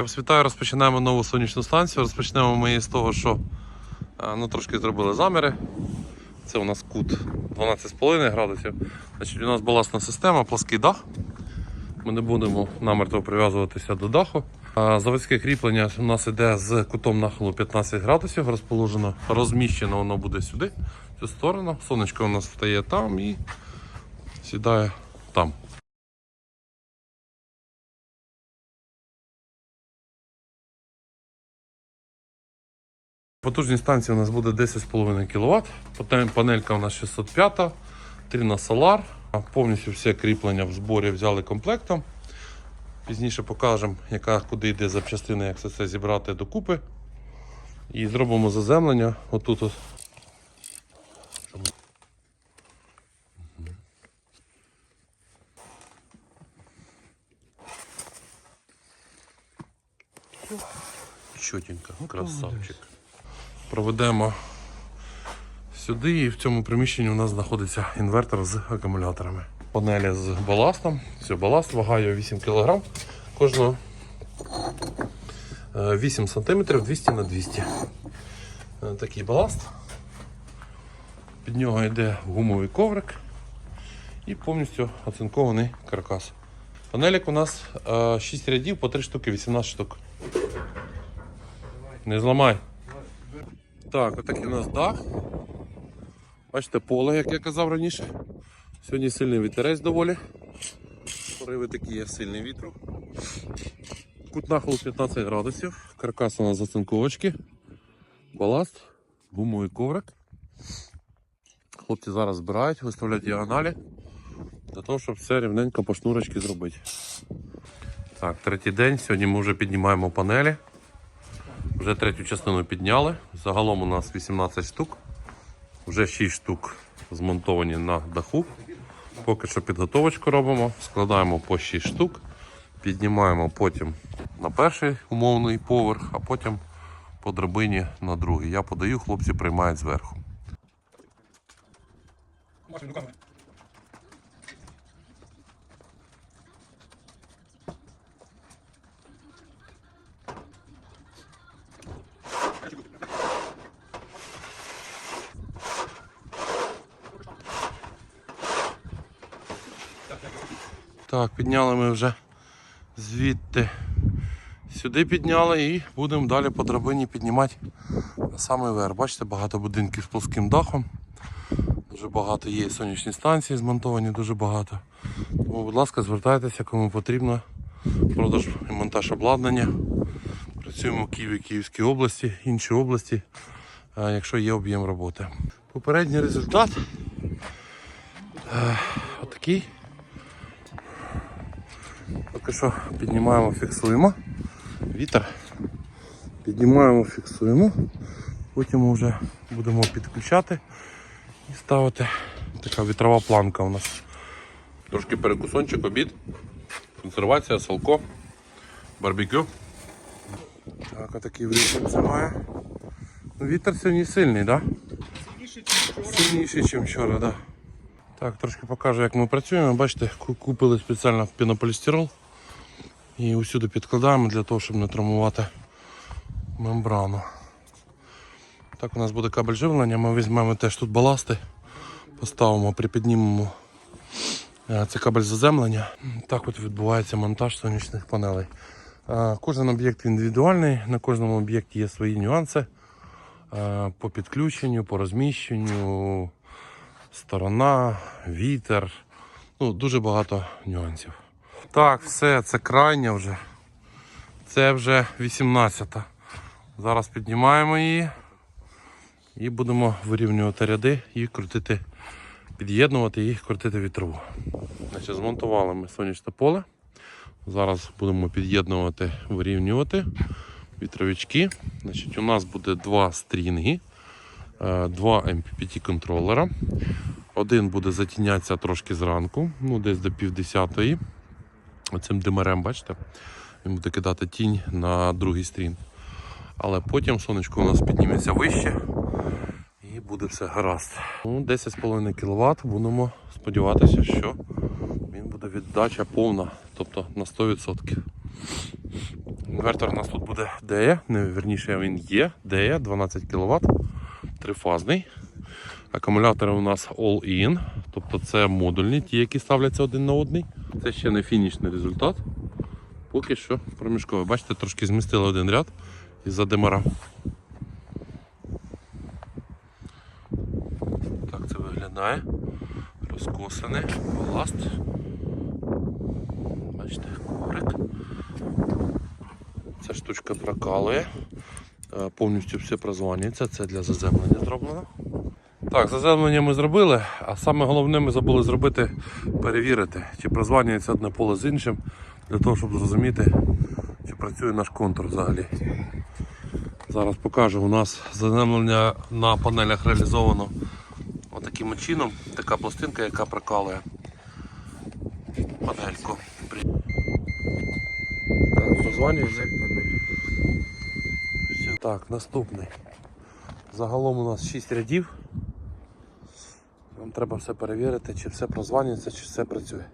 Я вас вітаю, розпочинаємо нову сонячну станцію. Розпочнемо ми з того, що ну, трошки зробили заміри. Це у нас кут 12,5 градусів. Значить, у нас балансна система, плоский дах. Ми не будемо намертво прив'язуватися до даху. Заводське кріплення у нас іде з кутом нахилу 15 градусів, розположено, розміщено воно буде сюди, в цю сторону. Сонечко у нас встає там і сідає там. Потужність станції у нас буде 10,5 кВт. Панель- Панелька у нас 605, тріна Solar. Повністю все кріплення в зборі взяли комплектом. Пізніше покажемо, яка куди йде запчастина, як це все зібрати докупи. І зробимо заземлення. Отут. От. Чотенько, красавчик. Проведемо сюди і в цьому приміщенні у нас знаходиться інвертор з акумуляторами. Панелі з баластом. Все, баласт, вага його 8 кг. Кожного е, 8 см 200 на 200 Е, Такий баласт. Під нього йде гумовий коврик і повністю оцинкований каркас. Панелік у нас 6 рядів по 3 штуки, 18 штук. Не зламай. Так, отакий у нас дах. Бачите, поле, як я казав раніше. Сьогодні сильний вітерець доволі. Пориви такі є сильний вітру. Кут нахилу 15 градусів. Каркас у нас зацинковочки. Баласт, гумовий коврик. Хлопці зараз збирають, виставляють діагоналі для того, щоб все рівненько по шнурочки зробити. Так, третій день. Сьогодні ми вже піднімаємо панелі. Вже третю частину підняли. Загалом у нас 18 штук. Вже 6 штук змонтовані на даху. Поки що підготовочку робимо, складаємо по 6 штук, піднімаємо потім на перший умовний поверх, а потім по драбині на другий. Я подаю, хлопці приймають зверху. Так, підняли ми вже звідти сюди підняли і будемо далі по драбині піднімати на самий верх. Бачите, багато будинків з плоским дахом. Дуже багато є сонячні станції змонтовані, дуже багато. Тому, будь ласка, звертайтеся, кому потрібно. Продаж і монтаж обладнання. Працюємо в Києві, Київській області, інші області, е, якщо є об'єм роботи. Попередній результат е, отакий. Поки що піднімаємо, фіксуємо. Вітер. Піднімаємо, фіксуємо. Потім вже будемо підключати і ставити. Така вітрова планка у нас. Трошки перекусончик, обід, консервація, салко, барбекю. Так, отакий врізок це має. Ну, Вітер сьогодні сильний, так? Да? Сильніший, ніж вчора, так. Да. Так, трошки покажу, як ми працюємо. Бачите, купили спеціально пінополістирол і усюди підкладаємо для того, щоб не травмувати мембрану. Так, у нас буде кабель живлення, ми візьмемо теж тут баласти, поставимо, припіднімемо е, це кабель заземлення. Так от відбувається монтаж сонячних панелей. Е, Кожен об'єкт індивідуальний, на кожному об'єкті є свої нюанси е, по підключенню, по розміщенню, сторона, вітер. Ну, дуже багато нюансів. Так, все, це крайня вже. Це вже 18-та. Зараз піднімаємо її і будемо вирівнювати ряди і крутити, під'єднувати і крутити вітрову. Значить, змонтували ми сонячне поле. Зараз будемо під'єднувати, вирівнювати вітровички. Значить, у нас буде два стрінги, е, два MPPT контролера. Один буде затінятися трошки зранку, ну десь до півдесятої. Оцим димарем, бачите? Він буде кидати тінь на другий стрін. Але потім сонечко у нас підніметься вище і буде все гаразд. Ну, 10,5 кВт. Будемо сподіватися, що він буде віддача повна, тобто на 100%. Інвертор у нас тут буде DE, не верніше він є, DE 12 кВт, трифазний. Акумулятори у нас all-in, тобто це модульні, ті, які ставляться один на один. Це ще не фінішний результат. Поки що проміжковий. Бачите, трошки змістили один ряд із-за димара. Так це виглядає. Розкосане, баласт. Бачите, коврик. Ця штучка прокалує. Е, Повністю все прозванюється. Це для заземлення зроблено. Так, заземлення ми зробили, а саме головне ми забули зробити, перевірити, чи прозванюється одне поле з іншим, для того, щоб зрозуміти, чи працює наш контур взагалі. Зараз покажу, у нас заземлення на панелях реалізовано отаким от чином. Така пластинка, яка прокалує панельку. Так, прозванюється. Так, наступний. Загалом у нас 6 рядів. Нам треба все перевірити, чи все прозванюється, чи все працює.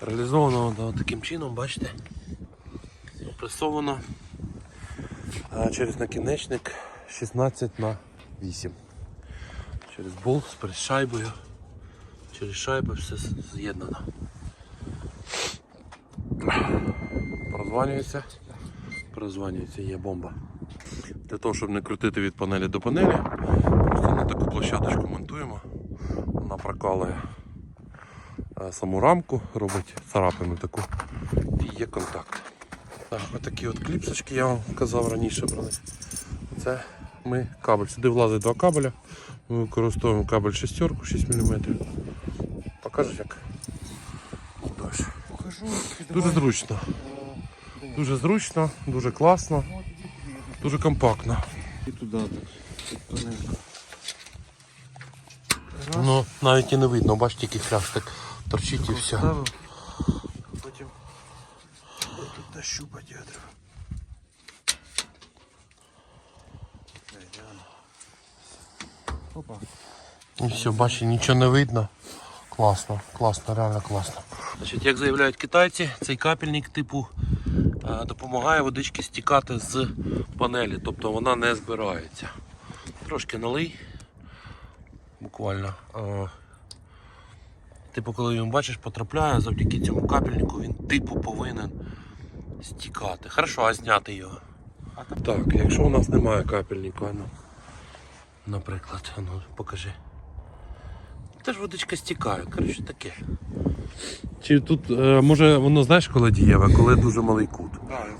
Реалізовано таким чином, бачите? Опресовано через накінечник 16 на 8. Через болт з шайбою. Через шайбу все з'єднано. Прозванюється. Прозванюється, є бомба. Для того, щоб не крутити від панелі до панелі, просто на таку площадочку монтуємо. Прокалує е, саму рамку, робить царапину таку і є контакт. Так, отакі от кліпсочки я вам казав раніше про них. Це ми кабель. Сюди влазить два кабеля. Ми використовуємо кабель шестерку 6 мм. Покажеш як? Покажу. Дуже зручно. Дуже зручно, дуже класно, дуже компактно. І туди так. Тоненько. Ну, навіть і не видно, бачите, який хлястик торчить і все. Поставив. Потім тут дощупати його треба. Опа. І все, бачите, нічого не видно. Класно, класно, реально класно. Значить, як заявляють китайці, цей капельник типу е, допомагає водички стікати з панелі, тобто вона не збирається. Трошки налий. Буквально. Е, Типу, коли він бачиш, потрапляє, завдяки цьому капельнику він типу повинен стікати. Хорошо, а зняти його. Так, якщо у нас немає капельника, ну, наприклад, ну покажи. Теж водичка стікає, коротше таке. Чи тут, е, може, воно знаєш, коли дієве, коли дуже малий кут.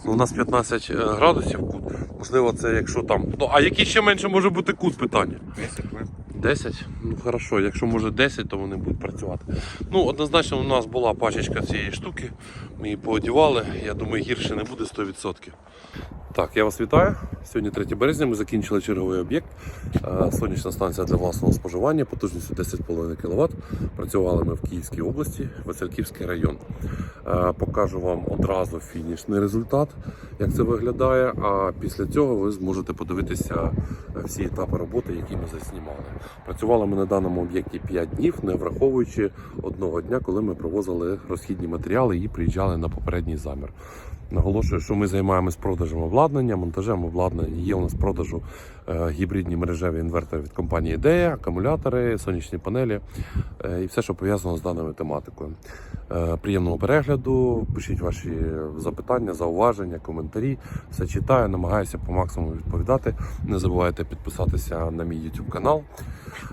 Ну, у нас 15 градусів кут. Можливо, це якщо там. Ну, а який ще менше може бути кут питання? 10 хвилин. 10? Ну хорошо, якщо може 10, то вони будуть працювати. Ну, однозначно, у нас була пачечка цієї штуки. Ми її поодівали. Я думаю, гірше не буде 100%. Так, я вас вітаю. Сьогодні 3 березня. Ми закінчили черговий об'єкт. Е, Сонячна станція для власного споживання, потужністю 10,5 кВт. Працювали ми в Київській області, Васильківський район. Е, Покажу вам одразу фінішний результат, як це виглядає. А після цього ви зможете подивитися всі етапи роботи, які ми заснімали. Працювали ми на даному об'єкті 5 днів, не враховуючи одного дня, коли ми провозили розхідні матеріали і приїжджали на попередній замір. Наголошую, що ми займаємось продажем обладнання, монтажем обладнання. Є у нас продажу гібридні мережеві інвертори від компанії Ідея, акумулятори, сонячні панелі е, і все, що пов'язано з даною тематикою. Е, приємного перегляду, пишіть ваші запитання, зауваження, коментарі. Все читаю, намагаюся по максимуму відповідати. Не забувайте підписатися на мій YouTube канал.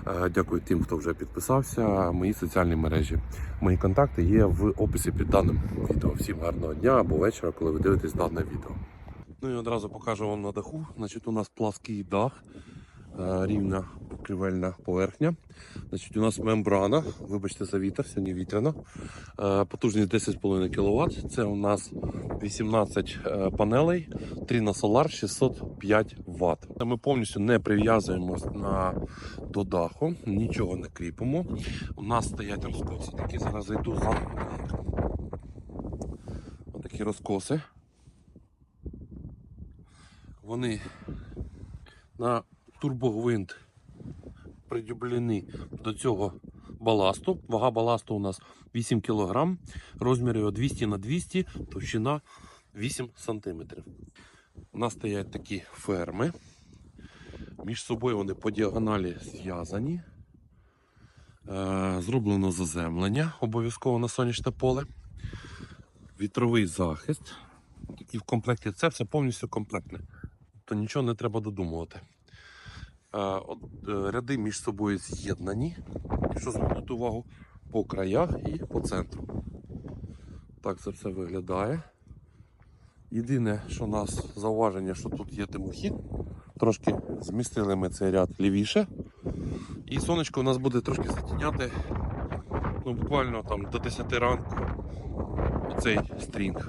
Е, Дякую тим, хто вже підписався. Мої соціальні мережі. Мої контакти є в описі під даним відео. Всім гарного дня або вечора, коли ви дивитесь дане відео. Ну і одразу покажу вам на даху. Значить, у нас плаский дах, е, рівна покривельна поверхня. Значить, у нас мембрана, вибачте за вітер, сьогодні вітряно. Е, Потужність 10,5 кВт. Це у нас 18 е, панелей, 3 на солар, 605 Вт. Ми повністю не прив'язуємось на до даху, нічого не кріпимо. У нас стоять розкоси, такі зараз зайду за отакі розкоси. Вони на турбогвинт придюблені до цього баласту. Вага баласту у нас 8 кг, розмір його 200 на 200, товщина 8 см. У нас стоять такі ферми. Між собою вони по діагоналі зв'язані. Е, Зроблено заземлення обов'язково на сонячне поле. Вітровий захист. І в комплекті це все повністю комплектне. Тобто нічого не треба додумувати. Е, от, е, Ряди між собою з'єднані. Якщо звернути увагу по краях і по центру. Так це все виглядає. Єдине, що у нас зауваження, що тут є димохід. Трошки змістили ми цей ряд лівіше. І сонечко у нас буде трошки затіняти ну, буквально там до 10 ранку оцей стрінг.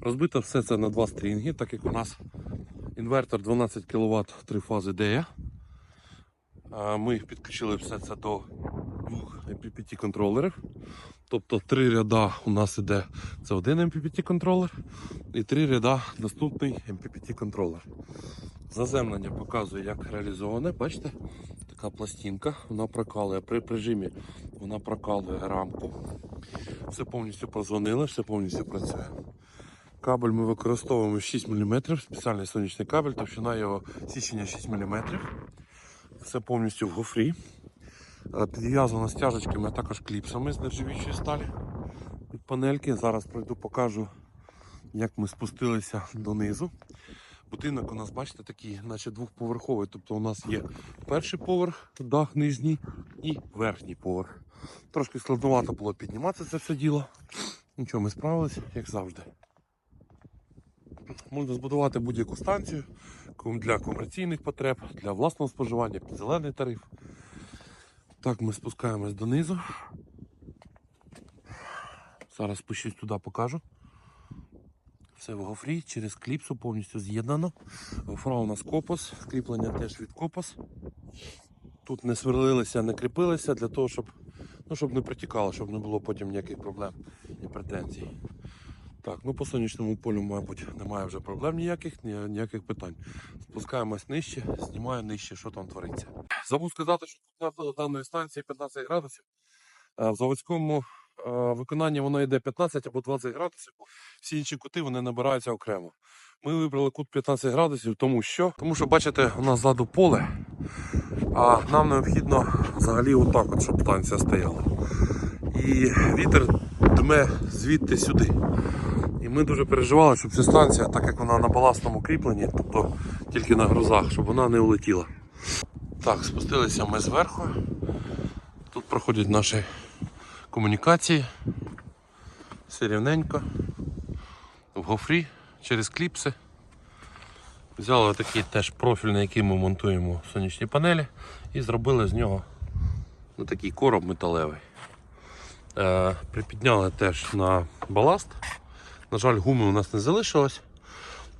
Розбито все це на два стрінги, так як у нас інвертор 12 кВт три фази DE. Ми підключили все це до двох MPPT контролерів. Тобто три ряда у нас іде це один MPPT контролер і три ряда наступний MPPT контролер. Заземлення показує, як реалізоване. Бачите, така пластинка, вона прокалує при прижимі, вона прокалує рамку. Все повністю прозвонили, все повністю працює. Кабель ми використовуємо 6 мм, спеціальний сонячний кабель, товщина його січення 6 мм. Все повністю в гофрі. Е, Підв'язано стяжечками, а також кліпсами з нержавіючої сталі від панельки. Зараз пройду, покажу, як ми спустилися донизу. Будинок у нас, бачите, такий, наче двохповерховий. Тобто у нас є перший поверх, дах нижній і верхній поверх. Трошки складновато було підніматися це все діло. Нічого, ми справились, як завжди. Можна збудувати будь-яку станцію для комерційних потреб, для власного споживання під зелений тариф. Так, ми спускаємось донизу. Зараз спущусь туди, покажу. Все в гофрі, через кліпсу повністю з'єднано. Гофра у нас копос, кріплення теж від копос. Тут не сверлилися, не кріпилися для того, щоб, ну, щоб не протікало, щоб не було потім ніяких проблем і претензій. Так, ну по сонячному полю, мабуть, немає вже проблем ніяких, ніяких питань. Спускаємось нижче, знімаю нижче, що там твориться. Забув сказати, що температура даної станції 15 градусів. Е, В заводському е, виконанні воно йде 15 або 20 градусів. Всі інші кути вони набираються окремо. Ми вибрали кут 15 градусів, тому що, тому що бачите, у нас ззаду поле, а нам необхідно взагалі отак, от, щоб станція стояла. І вітер дме звідти сюди. І ми дуже переживали, щоб ця станція, так як вона на баласному кріпленні, тобто тільки на грузах, щоб вона не улетіла. Так, спустилися ми зверху. Тут проходять наші комунікації. Все рівненько. В гофрі через кліпси. Взяли такий теж профіль, на який ми монтуємо сонячні панелі, і зробили з нього ну, такий короб металевий. Е, припідняли теж на баласт. На жаль, гуми у нас не залишилось,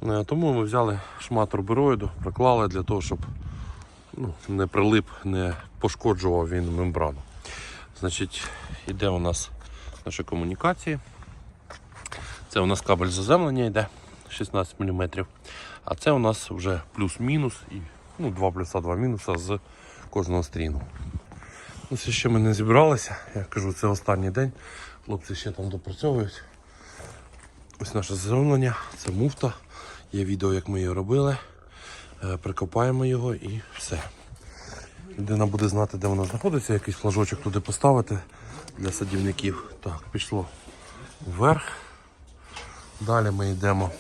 е, тому ми взяли шмат рубероїду, проклали для того, щоб ну, не прилип, не пошкоджував він мембрану. Значить, іде у нас наші комунікації. Це у нас кабель заземлення йде 16 мм. А це у нас вже плюс-мінус і ну, 2 плюса, 2 мінуса з кожного стріну. Ось ще ми не зібралися. Я кажу, це останній день. Хлопці ще там допрацьовують. Ось наше заземлення, це муфта. Є відео, як ми її робили. Е, Прикопаємо його і все. Людина буде знати, де воно знаходиться, якийсь флажочок туди поставити для садівників. Так, пішло вверх. Далі ми йдемо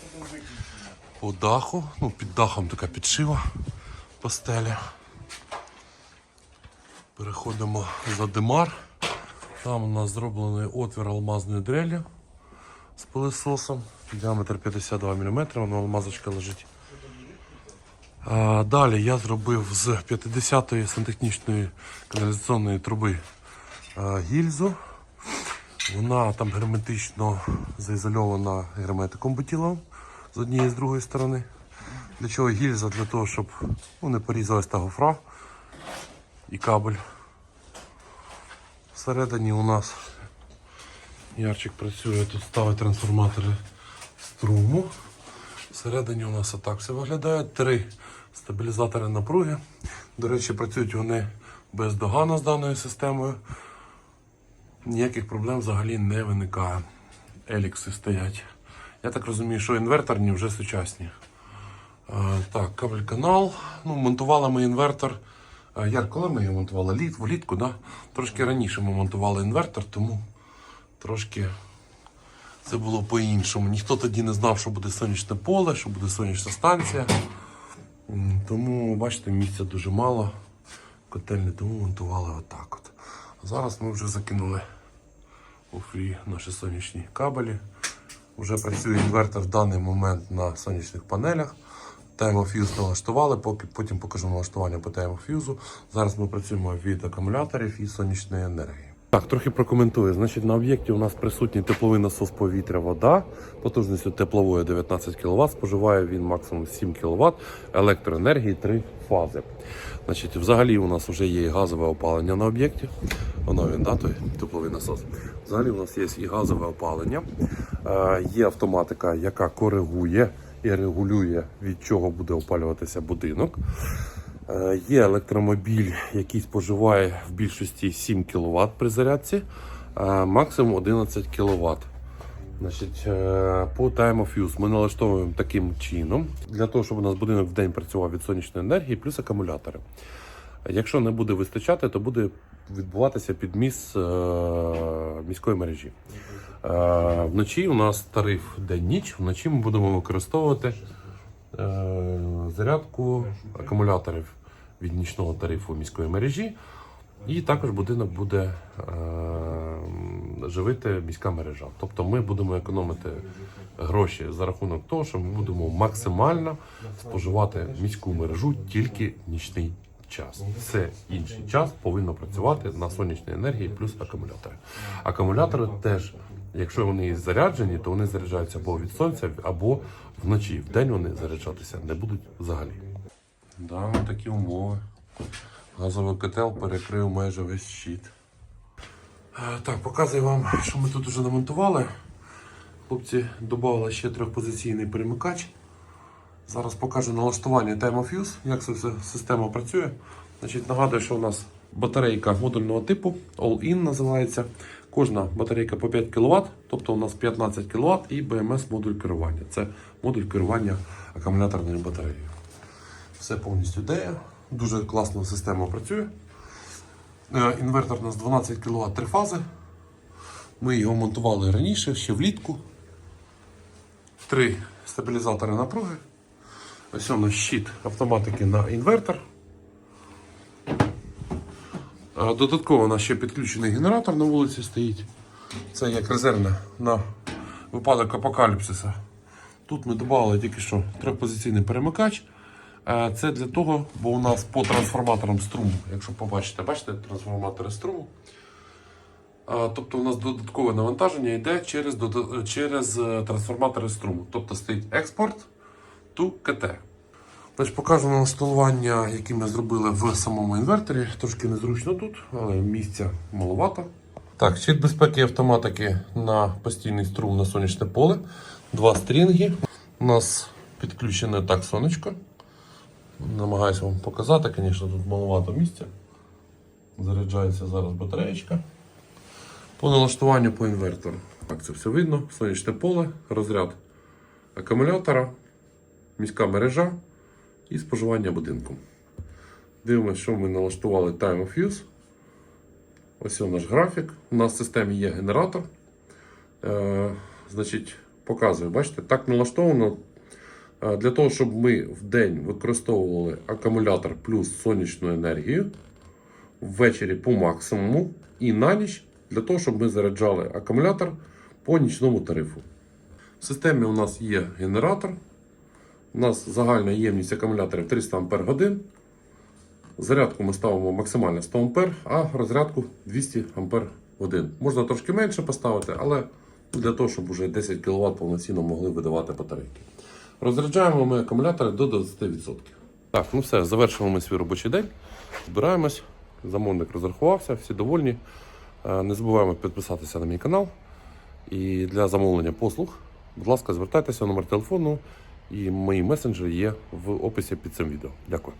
по даху. Ну, під дахом така підшива по стелі. Переходимо за димар. Там у нас зроблений отвір алмазною дрелью з пилисосом. Діаметр 52 мм, воно алмазочка лежить. А, далі я зробив з 50-ї сантехнічної каналізаційної труби а, гільзу. Вона там герметично заізольована герметиком бутіловим з однієї і з другої сторони. Для чого гільза? Для того, щоб ну, не порізалась та гофра і кабель. Всередині у нас Ярчик працює, тут ставить трансформатори струму. Всередині у нас отак все виглядає. Три стабілізатори напруги. До речі, працюють вони бездоганно з даною системою. Ніяких проблем взагалі не виникає. Елікси стоять Я так розумію, що інверторні вже сучасні. Е, Так, кабель канал. Ну, монтували ми інвертор. Е, Яр, коли ми його монтували? Літ, влітку, да? Трошки раніше ми монтували інвертор, тому трошки це було по-іншому. Ніхто тоді не знав, що буде сонячне поле, що буде сонячна станція. Тому, бачите, місця дуже мало. Котельні, тому монтували отак от. А зараз ми вже закинули у фрі наші сонячні кабелі. Вже працює інвертор в даний момент на сонячних панелях. Таймофьюз налаштували, поки потім покажу налаштування по таймофьюзу. Зараз ми працюємо від акумуляторів і сонячної енергії. Так, трохи прокоментую. Значить, на об'єкті у нас присутній тепловий насос повітря, вода, потужністю теплової 19 кВт, споживає він максимум 7 кВт, електроенергії 3 фази. Значить, взагалі у нас вже є і газове опалення на об'єкті. Воно він, да, той тепловий насос. Взагалі у нас є і газове опалення, е, є автоматика, яка коригує і регулює, від чого буде опалюватися будинок. Е, Є електромобіль, який споживає в більшості 7 кВт при зарядці, а максимум 11 кВт. Значить, е, по Time of Use ми налаштовуємо таким чином, для того, щоб у нас будинок в день працював від сонячної енергії плюс акумулятори. Якщо не буде вистачати, то буде відбуватися підміс е, міської мережі. Е, Вночі у нас тариф день-ніч, вночі ми будемо використовувати е, зарядку акумуляторів від нічного тарифу міської мережі. І також будинок буде е, живити міська мережа. Тобто ми будемо економити гроші за рахунок того, що ми будемо максимально споживати міську мережу тільки в нічний час. Все інший час повинно працювати на сонячній енергії плюс акумулятори. Акумулятори теж, якщо вони заряджені, то вони заряджаються або від сонця, або вночі. В день вони заряджатися не будуть взагалі. Да, такі умови. Газовий котел перекрив майже весь щит. Е, Так, показую вам, що ми тут вже намонтували. Хлопці додали ще трьохпозиційний перемикач. Зараз покажу налаштування Time of Use, як ця система працює. Значить, нагадую, що у нас батарейка модульного типу, All-in називається. Кожна батарейка по 5 кВт, тобто у нас 15 кВт і BMS модуль керування. Це модуль керування акумуляторною батареєю. Все повністю діє. Дуже класно система працює. Е, Інвертор у нас 12 кВт три фази. Ми його монтували раніше, ще влітку. Три стабілізатори напруги. Ось у нас щит автоматики на інвертор. Е, Додатково у нас ще підключений генератор на вулиці стоїть. Це як резервне на випадок апокаліпсиса. Тут ми додали тільки що трьохпозиційний перемикач. Е, Це для того, бо у нас по трансформаторам струму, якщо побачите, бачите трансформатори струму. Е, Тобто у нас додаткове навантаження йде через, через е, трансформатори струму. Тобто стоїть експорт to КТ. Значить, покажу налаштування, які ми зробили в самому інверторі. Трошки незручно тут, але місця маловато. Так, щит безпеки автоматики на постійний струм на сонячне поле. Два стрінги. У нас підключене так сонечко. Намагаюся вам показати, звісно, тут маловато місця. Заряджається зараз батареєчка. По налаштуванню по інвертору. Так, це все видно. Сонячне поле, розряд акумулятора, міська мережа і споживання будинку. Дивимося, що ми налаштували Time of Use. Ось наш графік. У нас в системі є генератор. Е, значить, показую, бачите, так налаштовано для того, щоб ми в день використовували акумулятор плюс сонячну енергію ввечері по максимуму і на ніч для того, щоб ми заряджали акумулятор по нічному тарифу. В системі у нас є генератор. У нас загальна ємність акумуляторів 300 Ампер годин. Зарядку ми ставимо максимально 100 Ампер, а розрядку 200 Ампер годин. Можна трошки менше поставити, але для того, щоб вже 10 кВт повноцінно могли видавати батарейки. Розряджаємо ми акумулятори до 20%. Так, ну все, завершуємо ми свій робочий день. Збираємось. Замовник розрахувався, всі довольні. Е, Не забуваємо підписатися на мій канал. І для замовлення послуг, будь ласка, звертайтеся, номер телефону і мої месенджери є в описі під цим відео. Дякую.